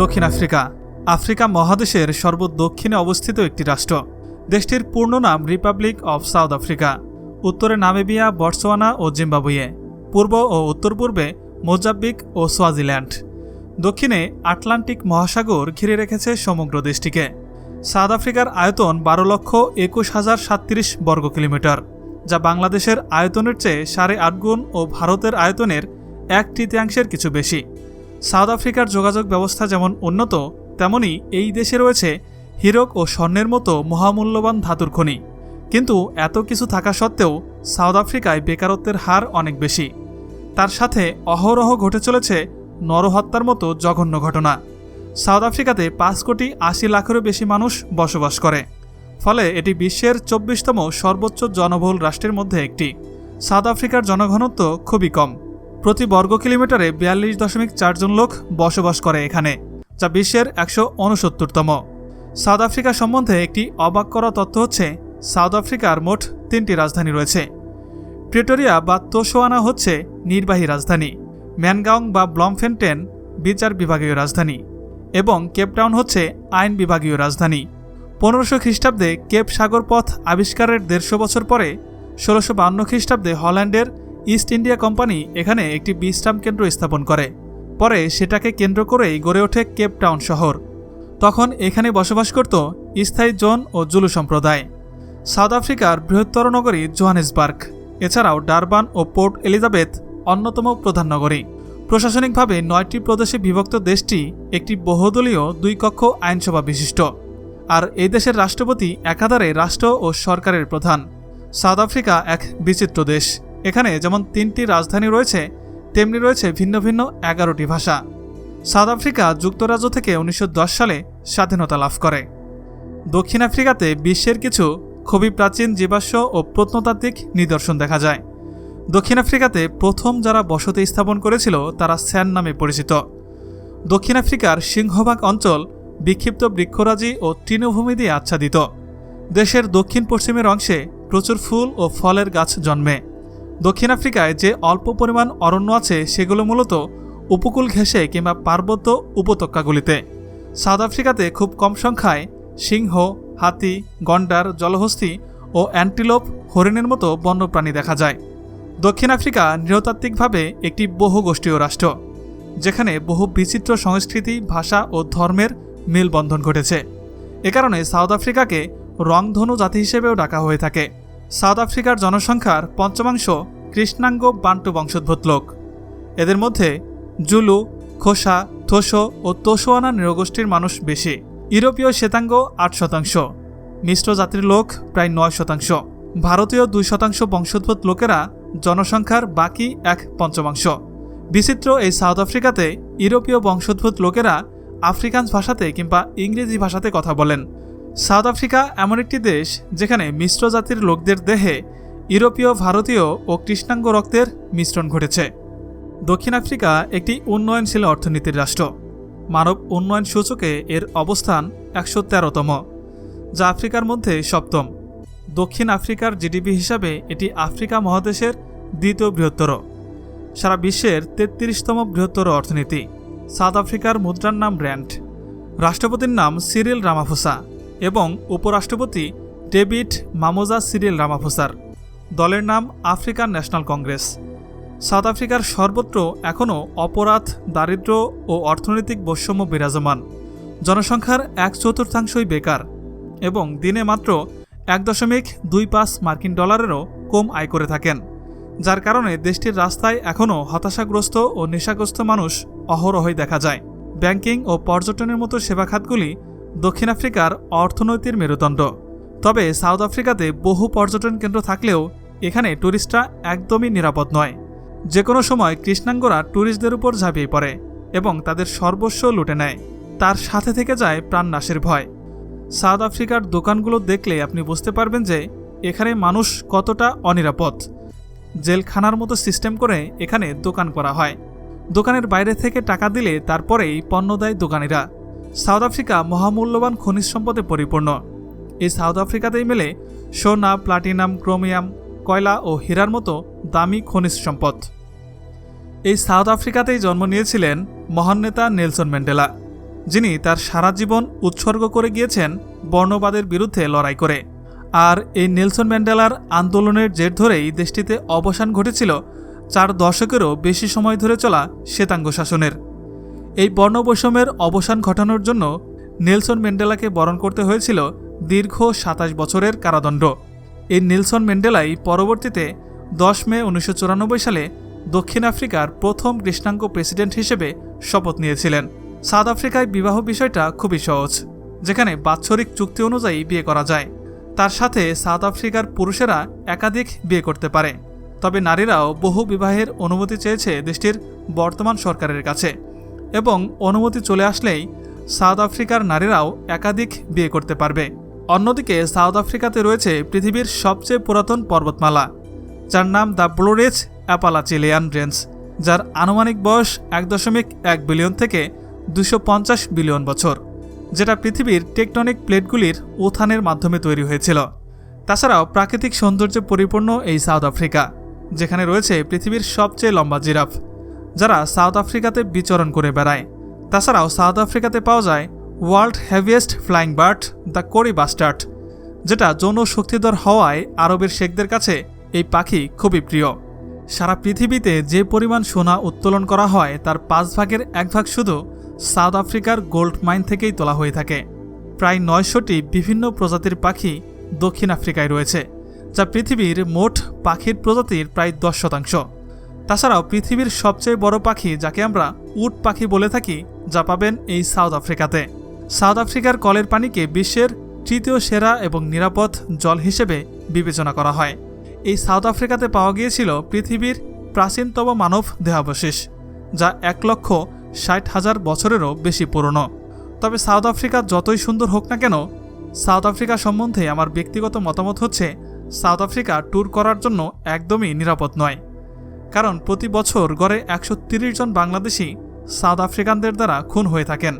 দক্ষিণ Africa. Africa মহাদেশের সর্বদক্ষিণে অবস্থিত একটি রাষ্ট্র। দেশটির পূর্ণ নাম রিপাবলিক অব সাউথ আফ্রিকা উত্তরে নামিবিয়া বটসোয়ানা ও জিম্বাবুয়ে। পূর্ব ও উত্তর পূর্বে মোজাব্বিক ও সোয়াজিল্যান্ড। দক্ষিণে আটলান্টিক মহাসাগর ঘিরে রেখেছে সমগ্র দেশটিকে। সাউথ আফ্রিকার আয়তন বারো লক্ষ একুশ হাজার সাতত্রিশ বর্গ কিলোমিটার, যা বাংলাদেশের আয়তনের চেয়ে সাড়ে আট গুণ ও ভারতের আয়তনের এক তৃতীয়াংশের কিছু বেশি। সাউথ আফ্রিকার যোগাযোগ ব্যবস্থা যেমন উন্নত, তেমনি এই দেশে রয়েছে হীরক ও স্বর্ণের মতো মহামূল্যবান ধাতুর খনি। কিন্তু এত কিছু থাকা সত্ত্বেও সাউথ আফ্রিকায় বেকারত্বের হার অনেক বেশি। তার সাথে অহরহ ঘটে চলেছে নরহত্যার মতো জঘন্য ঘটনা। সাউথ আফ্রিকাতে পাঁচ কোটি আশি লাখেরও বেশি মানুষ বসবাস করে। ফলে এটি বিশ্বের চব্বিশতম সর্বোচ্চ জনবহুল রাষ্ট্রের মধ্যে একটি। সাউথ আফ্রিকার জনঘনত্ব খুবই কম। প্রতি বর্গ কিলোমিটারে বিয়াল্লিশ দশমিক চারজন লোক বসবাস করে এখানে, যা বিশ্বের একশো উনসত্তরতম সাউথ আফ্রিকা সম্বন্ধে একটি অবাক করা তথ্য হচ্ছে, সাউথ আফ্রিকার মোট তিনটি রাজধানী রয়েছে। প্রেটোরিয়া বা তোসোয়ানা হচ্ছে নির্বাহী রাজধানী। ম্যানগাং বা ব্লমফেন্টেন বিচার বিভাগীয় রাজধানী এবং কেপটাউন হচ্ছে আইন বিভাগীয় রাজধানী। পনেরোশো খ্রিস্টাব্দে কেপ সাগর পথ আবিষ্কারের দেড়শো বছর পরে, ষোলোশো বান্ন খ্রিস্টাব্দে হল্যান্ডের ইস্ট ইন্ডিয়া কোম্পানি এখানে একটি বিশ্রাম কেন্দ্র স্থাপন করে। পরে সেটাকে কেন্দ্র করেই গড়ে ওঠে কেপটাউন শহর। তখন এখানে বসবাস করত স্থায়ী জন ও জুলু সম্প্রদায়। সাউথ আফ্রিকার বৃহত্তর নগরী জোহানেসবার্গ। এছাড়াও ডারবান ও পোর্ট এলিজাবেথ অন্যতম প্রধান নগরী। প্রশাসনিকভাবে নয়টি প্রদেশে বিভক্ত দেশটি একটি বহুদলীয় দুই কক্ষ আইনসভা বিশিষ্ট। আর এই দেশের রাষ্ট্রপতি একাধারে রাষ্ট্র ও সরকারের প্রধান। সাউথ আফ্রিকা এক বিচিত্র দেশ। এখানে যেমন তিনটি রাজধানী রয়েছে, তেমনি রয়েছে ভিন্ন ভিন্ন এগারোটি ভাষা। সাউথ আফ্রিকা যুক্তরাজ্য থেকে উনিশশো দশ সালে স্বাধীনতা লাভ করে। দক্ষিণ আফ্রিকাতে বিশ্বের কিছু খুবই প্রাচীন জীবাশ্ম ও প্রত্নতাত্ত্বিক নিদর্শন দেখা যায়। দক্ষিণ আফ্রিকাতে প্রথম যারা বসতি স্থাপন করেছিল তারা স্যান নামে পরিচিত। দক্ষিণ আফ্রিকার সিংহভাগ অঞ্চল বিক্ষিপ্ত বৃক্ষরাজি ও তৃণভূমি দিয়ে আচ্ছাদিত। দেশের দক্ষিণ পশ্চিমের অংশে প্রচুর ফুল ও ফলের গাছ জন্মে। দক্ষিণ আফ্রিকায় যে অল্প পরিমাণ অরণ্য আছে, সেগুলো মূলত উপকূল ঘেঁষে কিংবা পার্বত্য উপত্যকাগুলিতে। সাউথ আফ্রিকাতে খুব কম সংখ্যায় সিংহ, হাতি, গন্ডার, জলহস্তী ও অ্যান্টিলোপ হরিণের মতো বন্যপ্রাণী দেখা যায়। দক্ষিণ আফ্রিকা নৃতাত্ত্বিকভাবে একটি বহুগোষ্ঠীয় রাষ্ট্র, যেখানে বহু বিচিত্র সংস্কৃতি, ভাষা ও ধর্মের মেলবন্ধন ঘটেছে। এ কারণে সাউথ আফ্রিকাকে রংধনু জাতি হিসেবেও ডাকা হয়ে থাকে। সাউথ আফ্রিকার জনসংখ্যার পঞ্চমাংশ কৃষ্ণাঙ্গ বান্টু বংশোদ্ভূত লোক। এদের মধ্যে জুলু, খোসা, থোসো ও তোসোয়ানা নৃগোষ্ঠীর মানুষ বেশি। ইউরোপীয় শ্বেতাঙ্গ আট শতাংশ। মিশ্র জাতির লোক প্রায় নয় শতাংশ। ভারতীয় দুই শতাংশ বংশোদ্ভূত লোকেরা জনসংখ্যার বাকি এক পঞ্চমাংশ। বিচিত্র এই সাউথ আফ্রিকাতে ইউরোপীয় বংশোদ্ভূত লোকেরা আফ্রিকান ভাষাতে কিংবা ইংরেজি ভাষাতে কথা বলেন। সাউথ আফ্রিকা এমন একটি দেশ যেখানে মিশ্র জাতির লোকদের দেহে ইউরোপীয়, ভারতীয় ও কৃষ্ণাঙ্গ রক্তের মিশ্রণ ঘটেছে। দক্ষিণ আফ্রিকা একটি উন্নয়নশীল অর্থনীতির রাষ্ট্র। মানব উন্নয়ন সূচকে এর অবস্থান একশো তেরোতম, যা আফ্রিকার মধ্যে সপ্তম। দক্ষিণ আফ্রিকার জিডিপি হিসাবে এটি আফ্রিকা মহাদেশের দ্বিতীয় বৃহত্তর। সারা বিশ্বের তেত্রিশতম বৃহত্তর অর্থনীতি। সাউথ আফ্রিকার মুদ্রার নাম র্যান্ড রাষ্ট্রপতির নাম সিরিল রামাফোসা। এবং উপরাষ্ট্রপতি ডেভিড মামোজা সিরিল রামাফোসার। দলের নাম আফ্রিকান ন্যাশনাল কংগ্রেস। সাউথ আফ্রিকার সর্বত্র এখনও অপরাধ, দারিদ্র ও অর্থনৈতিক বৈষম্য বিরাজমান। জনসংখ্যার এক চতুর্থাংশই বেকার এবং দিনে মাত্র এক দশমিক দুই পাঁচ মার্কিন ডলারেরও কম আয় করে থাকেন, যার কারণে দেশটির রাস্তায় এখনও হতাশাগ্রস্ত ও নেশাগ্রস্ত মানুষ অহরহই দেখা যায়। ব্যাংকিং ও পর্যটনের মতো সেবা খাতগুলি দক্ষিণ আফ্রিকার অর্থনৈতিক মেরুদণ্ড। তবে সাউথ আফ্রিকাতে বহু পর্যটন কেন্দ্র থাকলেও এখানে ট্যুরিস্টরা একদমই নিরাপদ নয়। যে কোনো সময় কৃষ্ণাঙ্গরা ট্যুরিস্টদের উপর ঝাঁপিয়ে পড়ে এবং তাদের সর্বস্ব লুটে নেয়। তার সাথে থেকে যায় প্রাণনাশের ভয়। সাউথ আফ্রিকার দোকানগুলো দেখলে আপনি বুঝতে পারবেন যে এখানে মানুষ কতটা অনিরাপদ। জেলখানার মতো সিস্টেম করে এখানে দোকান করা হয়। দোকানের বাইরে থেকে টাকা দিলে তারপরেই পণ্য দেয় দোকানিরা। সাউথ আফ্রিকা মহামূল্যবান খনিজ সম্পদে পরিপূর্ণ। এই সাউথ আফ্রিকাতেই মেলে সোনা, প্লাটিনাম, ক্রোমিয়াম, কয়লা ও হীরার মতো দামি খনিজ সম্পদ। এই সাউথ আফ্রিকাতেই জন্ম নিয়েছিলেন মহান নেতা নেলসন ম্যান্ডেলা, যিনি তার সারা জীবন উৎসর্গ করে গিয়েছেন বর্ণবাদের বিরুদ্ধে লড়াই করে। আর এই নেলসন ম্যান্ডেলার আন্দোলনের জের ধরেই দেশটিতে অবসান ঘটেছিল চার দশকেরও বেশি সময় ধরে চলা শ্বেতাঙ্গ শাসনের। এই বর্ণবৈষম্যের অবসান ঘটানোর জন্য নেলসন ম্যান্ডেলাকে বরণ করতে হয়েছিল দীর্ঘ সাতাশ বছরের কারাদণ্ড। এই নেলসন ম্যান্ডেলাই পরবর্তীতে দশ মে উনিশশো চুরানব্বই সালে দক্ষিণ আফ্রিকার প্রথম কৃষ্ণাঙ্গ প্রেসিডেন্ট হিসেবে শপথ নিয়েছিলেন। সাউথ আফ্রিকায় বিবাহ বিষয়টা খুবই সহজ, যেখানে বাৎসরিক চুক্তি অনুযায়ী বিয়ে করা যায়। তার সাথে সাউথ আফ্রিকার পুরুষেরা একাধিক বিয়ে করতে পারে। তবে নারীরাও বহু বিবাহের অনুমতি চেয়েছে দেশটির বর্তমান সরকারের কাছে। এবং অনুমতি চলে আসলেই সাউথ আফ্রিকার নারীরাও একাধিক বিয়ে করতে পারবে। অন্যদিকে সাউথ আফ্রিকাতে রয়েছে পৃথিবীর সবচেয়ে পুরাতন পর্বতমালা, যার নাম দ্য ব্লোরেজ অ্যাপালাচিলিয়ান রেঞ্জ, যার আনুমানিক বয়স এক দশমিক এক বিলিয়ন থেকে দুশো বিলিয়ন বছর, যেটা পৃথিবীর টেকটনিক প্লেটগুলির উত্থানের মাধ্যমে তৈরি হয়েছিল। তাছাড়াও প্রাকৃতিক সৌন্দর্যে পরিপূর্ণ এই সাউথ আফ্রিকা, যেখানে রয়েছে পৃথিবীর সবচেয়ে লম্বা জিরাফ। যারা সাউথ আফ্রিকাতে বিচরণ করে বেড়ায়। তাছাড়াও সাউথ আফ্রিকাতে পাওয়া যায় world heaviest flying bird, the kori bustard, যেটা যৌন শক্তিধর হওয়ায় আরবের শেখদের কাছে এই পাখি খুবই প্রিয়। সারা পৃথিবীতে যে পরিমাণ সোনা উত্তোলন করা হয়, তার পাঁচ ভাগের এক ভাগ শুধু সাউথ আফ্রিকার গোল্ড মাইন থেকেই তোলা হয়ে থাকে। প্রায় নয়শোটি বিভিন্ন প্রজাতির পাখি দক্ষিণ আফ্রিকায় রয়েছে, যা পৃথিবীর মোট পাখির প্রজাতির প্রায় দশ শতাংশ। তাছাড়াও পৃথিবীর সবচেয়ে বড় পাখি যাকে আমরা উট পাখি বলে থাকি, যা পাবেন এই সাউথ আফ্রিকাতে। সাউথ আফ্রিকার কলের পানিকে বিশ্বের তৃতীয় সেরা এবং নিরাপদ জল হিসেবে বিবেচনা করা হয়। এই সাউথ আফ্রিকাতে পাওয়া গিয়েছিল পৃথিবীর প্রাচীনতম মানব দেহাবশেষ, যা এক লক্ষ ষাট হাজার বছরেরও বেশি পুরনো। তবে সাউথ আফ্রিকা যতই সুন্দর হোক না কেন, সাউথ আফ্রিকা সম্বন্ধে আমার ব্যক্তিগত মতামত হচ্ছে, সাউথ আফ্রিকা ট্যুর করার জন্য একদমই নিরাপদ নয়। কারণ প্রতি বছর গড়ে একশো জন বাংলাদেশি সাউথ আফ্রিকানদের দ্বারা খুন হয়ে থাকেন।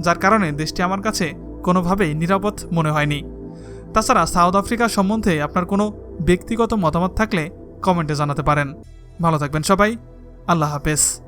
যার কারণে দেশটি আমার কাছে কোনোভাবেই নিরাপদ মনে হয়নি। তাছাড়া সাউথ আফ্রিকা সম্বন্ধে আপনার কোনো ব্যক্তিগত মতামত থাকলে কমেন্টে জানাতে পারেন। ভালো থাকবেন সবাই। আল্লাহ হাফেজ।